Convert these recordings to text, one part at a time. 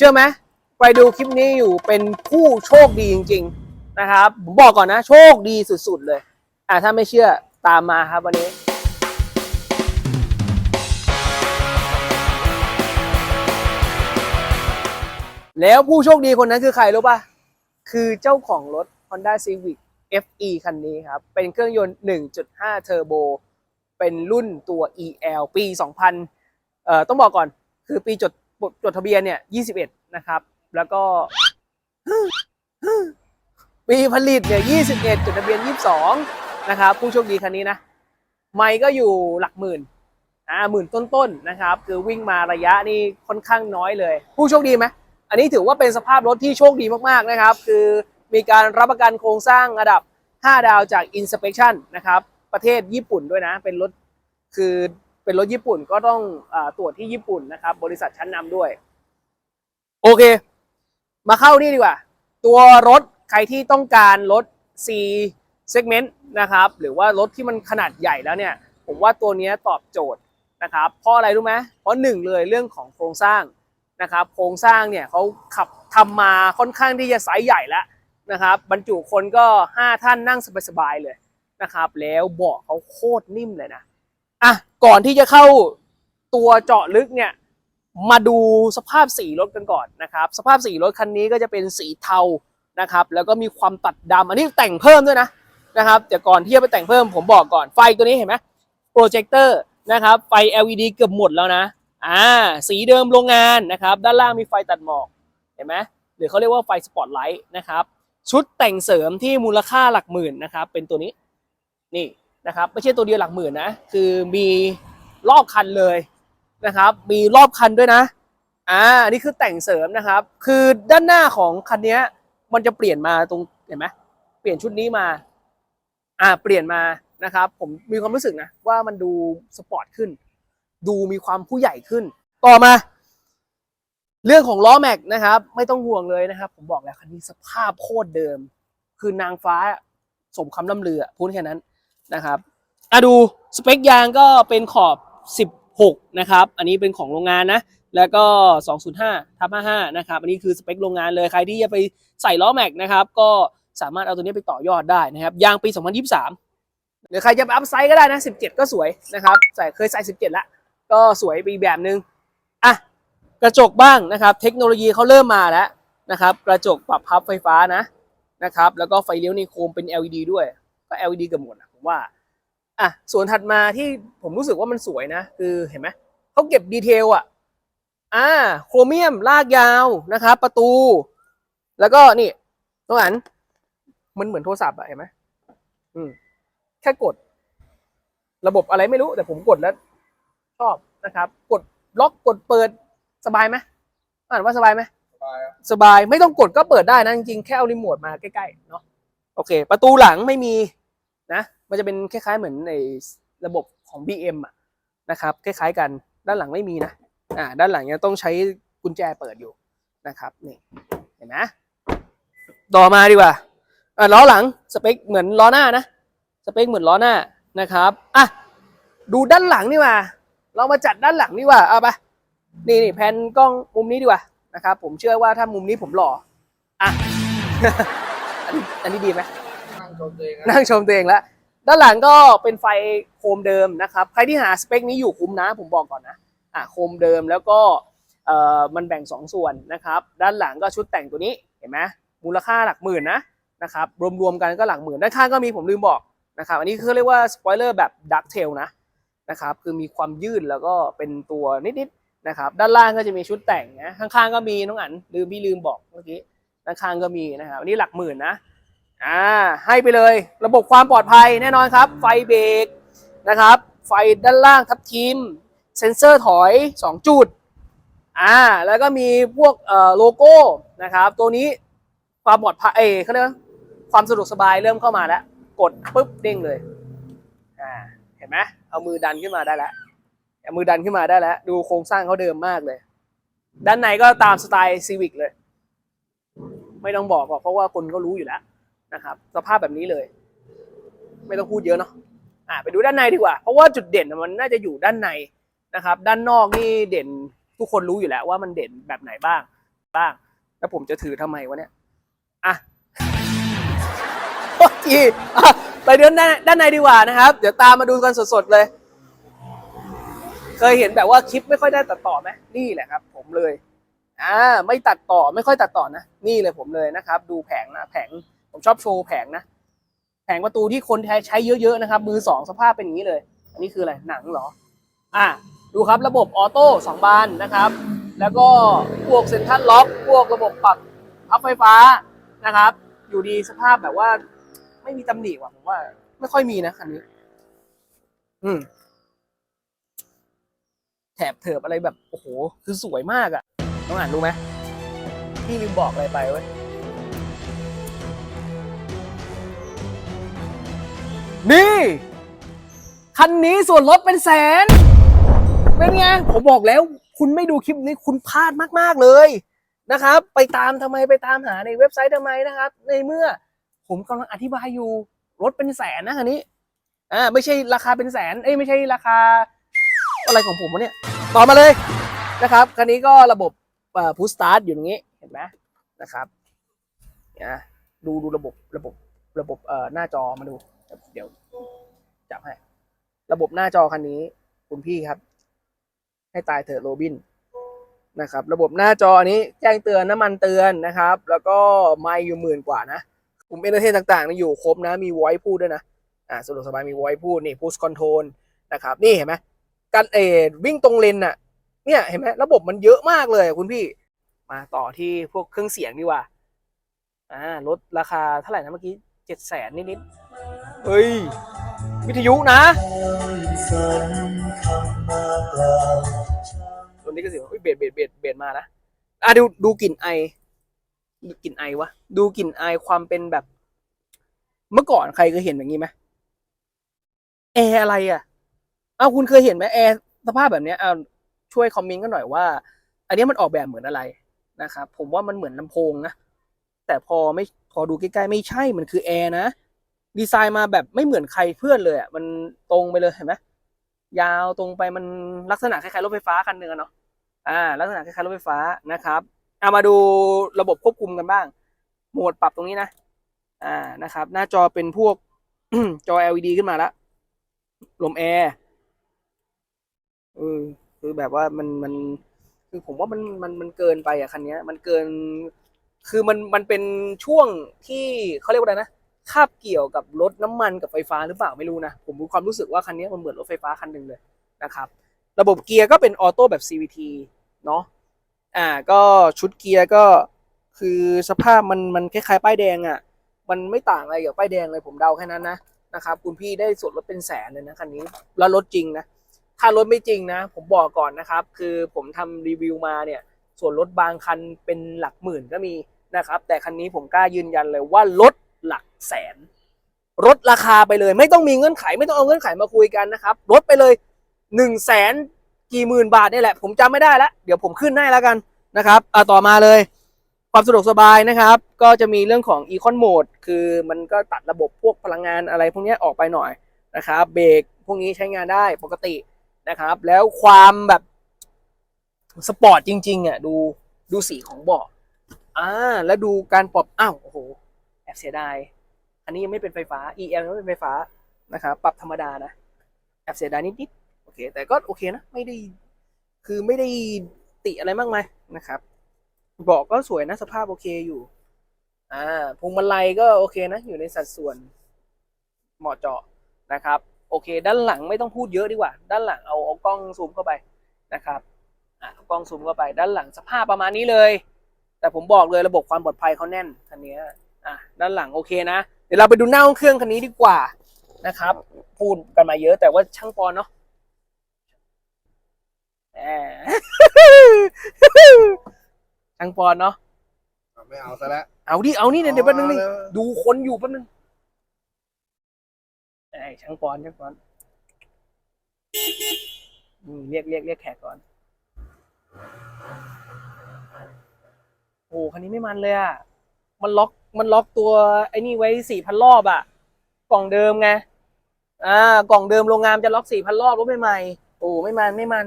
เชื่อไหมไปดูคลิปนี้อยู่เป็นผู้โชคดีจริง ๆนะครับผมบอกก่อนนะโชคดีสุด ๆ เลยอ่าถ้าไม่เชื่อตามมาครับวันนี้แล้วผู้โชคดีคนนั้นคือใครรู้ป่ะ คือเจ้าของรถ Honda Civic FE คันนี้ครับ เป็นเครื่องยนต์ 1.5 เทอร์โบ เป็นรุ่นตัว EL ปี 2000 เอ่อ ต้องบอกก่อน คือปีจด จดทะเบียนเนี่ย21นะครับ แล้วก็ปีผลิตเนี่ย21จดทะเบียน22นะครับ ผู้โชคดีคันนี้นะ ไม่ก็อยู่หลักหมื่นอ่าหมื่นต้นๆนะครับ คือวิ่งมาระยะนี่ค่อนข้างน้อยเลย ผู้โชคดีไหมอันนี้ถือว่าเป็นสภาพรถที่โชคดีมากๆนะครับ คือมีการรับประกันโครงสร้างระดับ 5 ดาวจาก Inspection นะครับ ประเทศญี่ปุ่นด้วยนะ เป็นรถคือ เป็นรถญี่ปุ่นก็ต้องอาตรวจที่ญี่ปุ่นนะครับ บริษัทชั้นนำด้วย โอเค มาเข้านี่ดีกว่า ตัวรถใครที่ต้องการรถ C segment นะครับ หรือว่ารถที่มันขนาดใหญ่แล้วเนี่ย ผมว่าตัวเนี้ยตอบโจทย์นะครับ เพราะอะไรรู้ไหมเพราะหนึ่งเลยเรื่องของโครงสร้างนะครับ โครงสร้างเนี่ยเขาขับทำมาค่อนข้างที่จะไซส์ใหญ่แล้วนะครับ บรรจุคนก็ 5 ท่านนั่งสบายๆเลยนะครับ แล้วเบาะเขาโคตรนิ่มเลยนะ อะ ก่อนที่จะเข้าตัวเจาะลึกเนี่ยมาดูสภาพสีรถกันก่อนนะครับ สภาพสีรถคันนี้ก็จะเป็นสีเทานะครับ แล้วก็มีความตัดดำอันนี้แต่งเพิ่มด้วยนะนะครับแต่ก่อนที่จะไปแต่งเพิ่มผมบอกก่อนไฟตัวนี้เห็นไหมโปรเจคเตอร์นะครับไฟ LED เกือบหมดแล้วนะอ่าสีเดิมโรงงานนะครับ ด้านล่างมีไฟตัดหมอกเห็นไหมหรือเขาเรียกว่าไฟสปอตไลท์นะครับ ชุดแต่งเสริมที่มูลค่าหลักหมื่นนะครับ เป็นตัวนี้นี่ นะครับ ไม่ใช่ตัวเดียวหลักหมื่นนะ คือมีรอบคันเลยนะครับ มีรอบคันด้วยนะ อ่า นี่คือแต่งเสริมนะครับ คือด้านหน้าของคันนี้มันจะเปลี่ยนมาตรงเห็นไหมเปลี่ยนชุดนี้มา อ่า เปลี่ยนมานะครับ ผมมีความรู้สึกนะว่ามันดูสปอร์ตขึ้น ดูมีความผู้ใหญ่ขึ้น ต่อมา เรื่องของล้อแม็กนะครับ ไม่ต้องห่วงเลยนะครับ ผมบอกแล้วคันนี้สภาพโคตรเดิม คือนางฟ้าสมคำล่ำลือพูดแค่นั้น นะครับอะดูสเปคยางก็เป็นขอบ 16 นะครับ อันนี้เป็นของโรงงานนะ แล้วก็ 205ทับ55 นะครับ อันนี้คือสเปคโรงงานเลย ใครที่จะไปใส่ล้อแม็กนะครับ ก็สามารถเอาตัวนี้ไปต่อยอดได้นะครับ ยางปี 2023 หรือใครจะไปอัพไซด์ก็ได้นะ 17 ก็สวยนะครับ ใส่เคยใส่ 17แล้วก็สวยไปอีกแบบนึง อะ กระจกบ้างนะครับ เทคโนโลยีเขาเริ่มมาแล้วนะครับ กระจกปรับพับไฟฟ้านะ นะครับ แล้วก็ไฟเลี้ยวในโคมเป็น LED ด้วย ก็ LED เกือบหมดนะ ผมว่าอะส่วนถัดมาที่ผมรู้สึกว่ามันสวยนะ คือเห็นไหมเขาเก็บดีเทลอะอ่าโครเมียมลากยาวนะครับ ประตู แล้วก็นี่ตรงนั้นมันเหมือนโทรศัพท์อะเห็นไหมอืมแค่กด ระบบอะไรไม่รู้ แต่ผมกดแล้ว ชอบนะครับ กดล็อกกดเปิดสบายไหมอ่านว่าสบายไหมสบายครับสบายไม่ต้องกดก็เปิดได้นะจริงๆแค่เอารีโมทมาใกล้ๆเนาะโอเค ประตูหลังไม่มีนะ มันจะเป็นคล้ายๆเหมือนในระบบของ BM อะนะครับคล้ายๆกันด้านหลังไม่มีนะอ่าด้านหลังยังต้องใช้กุญแจเปิดอยู่นะครับนี่เห็นไหมต่อมาดีกว่าอ่าล้อหลังสเปคเหมือนล้อหน้านะสเปคเหมือนล้อหน้านะครับอะดูด้านหลังนี่ว่า เรามาจัดด้านหลังนี่ว่าเอาไปนี่นี่แผนกล้องมุมนี้ดีกว่านะครับผมเชื่อว่าถ้ามุมนี้ผมหล่ออะอันนี้อันนี้ดีไหมนั่งชมตัวเองนะนั่งชมตัวเองแล้ว ด้านหลังก็เป็นไฟโคมเดิมนะครับ ใครที่หาสเปคนี้อยู่คุ้มนะผมบอกก่อนนะอะโคมเดิมแล้วก็เอ่อมันแบ่ง 2 ส่วนนะครับ ด้านหลังก็ชุดแต่งตัวนี้เห็นไหมมูลค่าหลักหมื่นนะนะครับรวมๆกันก็หลักหมื่นด้านข้างก็มีผมลืมบอกนะครับอันนี้คือเรียกว่าสปอยเลอร์แบบดักเทลนะนะครับคือมีความยืดแล้วก็เป็นตัวนิดๆนะครับด้านล่างก็จะมีชุดแต่งนะข้างๆก็มีน้องอันลืมพี่ลืมบอกเมื่อกี้ด้านข้างก็มีนะครับอันนี้หลักหมื่นนะ อ่าให้ไปเลย ระบบความปลอดภัยแน่นอนครับ ไฟเบรกนะครับ ไฟด้านล่างทับทิม เซ็นเซอร์ถอย 2 จุดอ่าแล้วก็มีพวกเอ่อโลโก้นะครับ ตัวนี้ความปลอดภัยเอเขาเรียกความสะดวกสบายเริ่มเข้ามาแล้ว กดปุ๊บเด้งเลยอ่าเห็นไหมเอามือดันขึ้นมาได้แล้วเอามือดันขึ้นมาได้แล้ว ดูโครงสร้างเขาเดิมมากเลย ด้านในก็ตามสไตล์ซีวิกเลย ไม่ต้องบอกหรอกเพราะว่าคนก็รู้อยู่แล้ว นะครับ สภาพแบบนี้เลย ไม่ต้องพูดเยอะเนาะอ่าไปดูด้านในดีกว่า เพราะว่าจุดเด่นมันน่าจะอยู่ด้านในนะครับ ด้านนอกนี่เด่นทุกคนรู้อยู่แล้วว่ามันเด่นแบบไหนบ้างไปล่าง แล้วผมจะถือทำไมวะเนี่ยอะโอเคไปเดินด้านด้านในดีกว่านะครับ เดี๋ยวตามมาดูกันสดๆเลย เคยเห็นแบบว่าคลิปไม่ค่อยได้ตัดต่อไหมนี่แหละครับ ผมเลยอ่าไม่ตัดต่อไม่ค่อยตัดต่อนะ นี่เลยผมเลยนะครับ ดูแผงนะแผง ผมชอบโชว์แผงนะ แผงประตูที่คนใช้เยอะๆนะครับ มือสองสภาพเป็นอย่างนี้เลย อันนี้คืออะไร หนังเหรอ อะ ดูครับระบบออโต้สองบานนะครับ แล้วก็พวกเซ็นทรัลล็อก พวกระบบปรับพับไฟฟ้านะครับ อยู่ดีสภาพแบบว่าไม่มีตำหนิว่ะผมว่า ไม่ค่อยมีนะคันนี้ อืมแถบเถิบอะไรแบบ โอ้โห คือสวยมากอะ่ะ น้องอ่านรู้ไหมพี่ลืมบอกอะไรไปเว้ย นี่ คันนี้ส่วนลดเป็นแสน เป็นไง ผมบอกแล้ว คุณไม่ดูคลิปนี้คุณพลาดมาก ๆ เลยนะครับ ไปตามทำไมไปตามหาในเว็บไซต์ทำไมนะครับ ในเมื่อผมกำลังอธิบายอยู่ลดเป็นแสนนะคันนี้อ่าไม่ใช่ราคาเป็นแสน เอ้ยไม่ใช่ราคา อะไรของผมวะเนี่ย ต่อมาเลยนะครับ คันนี้ก็ระบบพุชสตาร์ทอยู่ตรงนี้ เห็นไหมนะครับนะดูดูระบบระบบระบบเอ่อหน้าจอมาดู เดี๋ยวจับให้ ระบบหน้าจอคันนี้ คุณพี่ครับ ให้ตายเถอะโรบินนะครับ ระบบหน้าจออันนี้แจ้งเตือนน้ำมันเตือนนะครับ แล้วก็ไม่อยู่หมื่นกว่านะกลุ่มเอนเตอร์เทนต่างๆนี่อยู่ครบนะ มีไวพูดด้วยนะ อ่าสะดวกสบายมีไวพูดนี่พุชคอนโทรลนะครับ นี่เห็นไหมการเอวิ่งตรงเลนน่ะ เนี่ยเห็นไหมระบบมันเยอะมากเลยคุณพี่ มาต่อที่พวกเครื่องเสียงดีกว่า อ่าลดราคาเท่าไหร่นะเมื่อกี้เจ็ดแสนนิดๆ เฮ้ย วิทยุนะตัวนี้ก็เสียงอุ้ยเบสเบสเบสเบสมานะอะดูดูกลิ่นไอ ดูกลิ่นไอวะ ดูกลิ่นไอความเป็นแบบ เมื่อก่อนใครเคยเห็นอย่างนี้ไหมแอร์อะไรอะอ้าวคุณเคยเห็นไหมแอร์สภาพแบบเนี้ยเอาช่วยคอมเมนต์กันหน่อยว่า อันนี้มันออกแบบเหมือนอะไรนะครับผมว่ามันเหมือนลำโพงนะแต่พอไม่พอดูใกล้ๆไม่ใช่มันคือแอร์นะ ดีไซน์มาแบบไม่เหมือนใครเพื่อนเลยอะมันตรงไปเลยเห็นไหมยาวตรงไปมันลักษณะคล้ายๆรถไฟฟ้าคันหนึ่งเนาะอ่า ลักษณะคล้ายๆรถไฟฟ้านะครับเอามาดูระบบควบคุมกันบ้าง โหมดปรับตรงนี้นะ อ่านะครับ หน้าจอเป็นพวกจอ LED ขึ้นมาแล้วลมแอร์เออคือแบบว่ามันมันคือผมว่ามันมันมันเกินไปอะคันนี้มันเกิน คือมันมันเป็นช่วงที่เขาเรียกว่าอะไรนะ คาบเกี่ยวกับรถน้ำมันกับไฟฟ้าหรือเปล่าไม่รู้นะ ผมมีความรู้สึกว่าคันนี้มันเหมือนรถไฟฟ้าคันหนึ่งเลยนะครับ ระบบเกียร์ก็เป็นออโต้แบบ CVT เนาะอ่าก็ชุดเกียร์ก็คือสภาพมันมันคล้ายๆป้ายแดงอะ่ะมันไม่ต่างอะไรกับป้ายแดงเลยผมเดาแค่นั้นนะนะครับคุณพี่ได้ส่วนลดเป็นแสนเลยนะคันนี้แล้วรถจริงนะถ้ารถไม่จริงนะ ผมบอกก่อนนะครับ คือผมทำรีวิวมาเนี่ยส่วนลดบางคันเป็นหลักหมื่นก็มีนะครับ แต่คันนี้ผมกล้ายืนยันเลยว่าลด หลักแสนลดราคาไปเลย ไม่ต้องมีเงื่อนไข ไม่ต้องเอาเงื่อนไขมาคุยกันนะครับลดไปเลยหนึ่งแสนกี่หมื่นบาทนี่แหละ ผมจำไม่ได้แล้ว เดี๋ยวผมขึ้นให้แล้วกันนะครับอ่าต่อมาเลย ความสะดวกสบายนะครับ ก็จะมีเรื่องของ Econ Mode คือมันก็ตัดระบบพวกพลังงานอะไรพวกนี้ออกไปหน่อยนะครับเบรกพวกนี้ใช้งานได้ปกตินะครับ แล้วความแบบสปอร์ตจริงๆอะดูดูสีของเบาะอ่าแล้วดูการปรับอ้าวโอ้โห อบเสียดาย อันนี้ยังไม่เป็นไฟฟ้า EL ยังไม่เป็นไฟฟ้านะครับปรับธรรมดานะ แอบเสียดายนิดๆ โอเค แต่ก็โอเคนะ ไม่ได้ คือไม่ได้ติอะไรมากมายนะครับเบาะก็สวยนะ สภาพโอเคอยู่ อ่าพวงมาลัยก็โอเคนะ อยู่ในสัดส่วนเหมาะเจาะนะครับ โอเค ด้านหลังไม่ต้องพูดเยอะดีกว่า ด้านหลังเอาเอากล้องซูมเข้าไปนะครับอ่ากล้องซูมเข้าไป ด้านหลังสภาพประมาณนี้เลย แต่ผมบอกเลยระบบความปลอดภัยเขาแน่นคันนี้ อะด้านหลังโอเคนะ เดี๋ยวเราไปดูหน้าห้องเครื่องคันนี้ดีกว่านะครับ พูดกันมาเยอะแต่ว่าช่างปอนเนาะแหมช่างปอนเนาะไม่เอาซะแล้วเอาดิเอานี่เดี๋ยวเดี๋ยวแป๊บนึงนี่เอาเลยดูคนอยู่แป๊บนึงไอ้ช่างปอนช่างปอนอืมเรียกเรียกเรียกแขกก่อน โอ้คันนี้ไม่มันเลยอะ มันล็อก มันล็อกตัวไอ้นี่ไว้สี่พันรอบอะ กล่องเดิมไงอ่ากล่องเดิมโรงงานจะล็อกสี่พันรอบรถใหม่ๆโอ้ไม่มันไม่มัน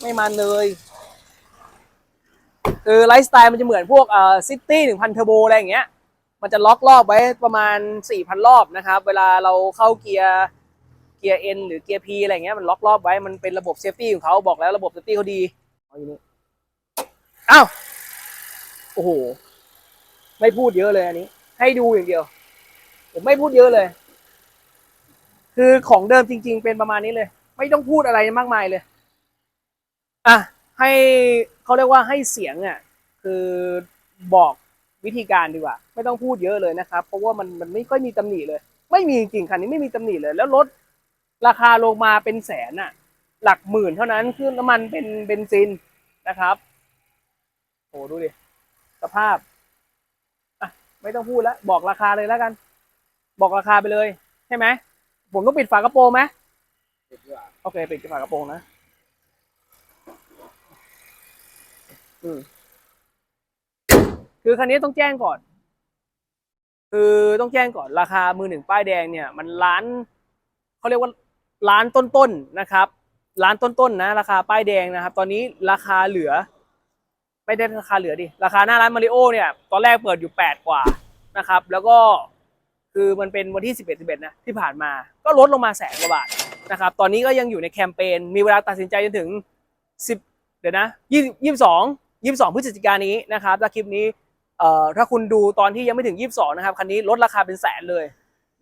ไม่มันเลยคือไลฟ์สไตล์มันจะเหมือนพวกเอ่อซิตี้หนึ่งพันเทอร์โบอะไรอย่างเงี้ย มันจะล็อกรอบไว้ประมาณ4,000รอบนะครับ เวลาเราเข้าเกียร์เกียร์ N หรือเกียร์ P อะไรอย่างเงี้ยมันล็อกรอบไว้มันเป็นระบบเซฟตี้ของเขาบอกแล้วระบบเซฟตี้เขาดีเอาอยู่นี่อ้าวโอ้โห ไม่พูดเยอะเลยอันนี้ ให้ดูอย่างเดียว ผมไม่พูดเยอะเลย คือของเดิมจริง ๆ เป็นประมาณนี้เลย ไม่ต้องพูดอะไรมากมายเลย อะให้เขาเรียกว่าให้เสียงอะ คือบอกวิธีการดีกว่า ไม่ต้องพูดเยอะเลยนะครับ เพราะว่ามันมันไม่ค่อยมีตำหนิเลย ไม่มีจริงๆคันนี้ไม่มีตำหนิเลย แล้วรถราคาลงมาเป็นแสนอะ หลักหมื่นเท่านั้นคือน้ำมันเป็นเบนซินนะครับโอ้ดูดิสภาพ ไม่ต้องพูดแล้วบอกราคาเลยแล้วกัน บอกราคาไปเลยใช่ไหมผมต้องปิดฝากระโปรงไหมติดด้วยโอเคปิดฝากระโปรงนะอืมคือคันนี้ต้องแจ้งก่อน คือต้องแจ้งก่อนราคามือหนึ่งป้ายแดงเนี่ย มันล้านเขาเรียกว่าล้านต้นๆนะครับล้านต้นๆนะ ราคาป้ายแดงนะครับ ตอนนี้ราคาเหลือ ไม่ได้ราคาเหลือดิราคาหน้าร้านมาริโอเนี่ย ตอนแรกเปิดอยู่แปดกว่า นะครับ แล้วก็คือมันเป็นวันที่สิบเอ็ดสิบเอ็ดนะที่ผ่านมาก็ลดลงมาแสนกว่าบาทนะครับ ตอนนี้ก็ยังอยู่ในแคมเปญมีเวลาตัดสินใจจนถึง 10 เดี๋ยวนะ20 22 22พฤศจิกายนนี้นะครับถ้าคลิปนี้เอ่อถ้าคุณดูตอนที่ยังไม่ถึง 22 นะครับคันนี้ลดราคาเป็นแสนเลย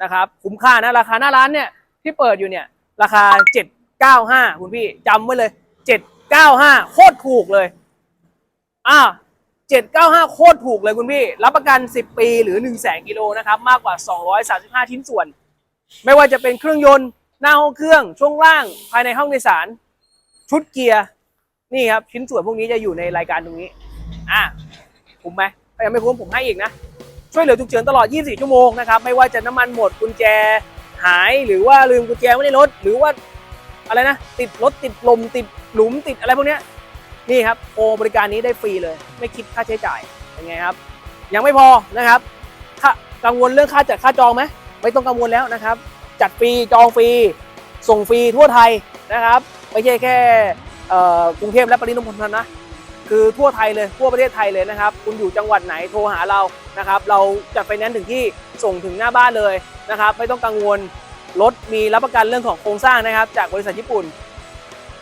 นะครับ คุ้มค่านะราคาหน้าร้านเนี่ยที่เปิดอยู่เนี่ยราคา 795 คุณพี่จำไว้เลย 795 โคตรถูกเลยอ่า 795 โคตรถูกเลยคุณพี่ รับประกัน 10 ปีหรือ 1 0 0 0 0แสนกิโลนะครับ มากกว่า 235 ชิ้นส่วน ไม่ว่าจะเป็นเครื่องยนต์ หน้าห้องเครื่อง ช่วงล่าง ภายในห้องโดยสาร ชุดเกียร์ นี่ครับ ชิ้นส่วนพวกนี้จะอยู่ในรายการตรงนี้ อะคุ้มไหมถ้ายังไม่คุ้มผมให้อีกนะ ช่วยเหลือฉุกเฉินตลอด 24 ชั่วโมงนะครับ ไม่ว่าจะน้ำมันหมด กุญแจหาย หรือว่าลืมกุญแจไว้ในรถ หรือว่าอะไรนะ ติดรถ ติดลม ติดหลุม ติดอะไรพวกเนี้ย นี่ครับโอบริการนี้ได้ฟรีเลย ไม่คิดค่าใช้จ่ายเป็นไงครับ ยังไม่พอนะครับค่ากังวลเรื่องค่าจัดค่าจองไหมไม่ต้องกังวลแล้วนะครับ จัดฟรีจองฟรี ส่งฟรีทั่วไทยนะครับ ไม่ใช่แค่กรุงเทพและปริมณฑลเท่านั้นนะคือทั่วไทยเลยทั่วประเทศไทยเลยนะครับ คุณอยู่จังหวัดไหนโทรหาเรานะครับ เราจัดไฟแนนซ์ถึงที่ส่งถึงหน้าบ้านเลยนะครับ ไม่ต้องกังวลรถมีรับประกันเรื่องของโครงสร้างนะครับ จากบริษัทญี่ปุ่น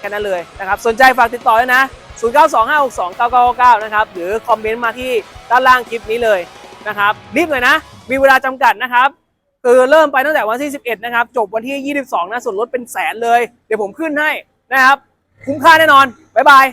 แค่นั้นเลยนะครับ สนใจฝากติดต่อด้วยนะ 0925629999 นะครับ หรือคอมเมนต์มาที่ด้านล่างคลิปนี้เลยนะครับ รีบหน่อยนะ มีเวลาจำกัดนะครับ คือเริ่มไปตั้งแต่วันที่ 11 นะครับ จบวันที่ 22 นะ ส่วนลดเป็นแสนเลย เดี๋ยวผมขึ้นให้นะครับ คุ้มค่าแน่นอน บ๊ายบาย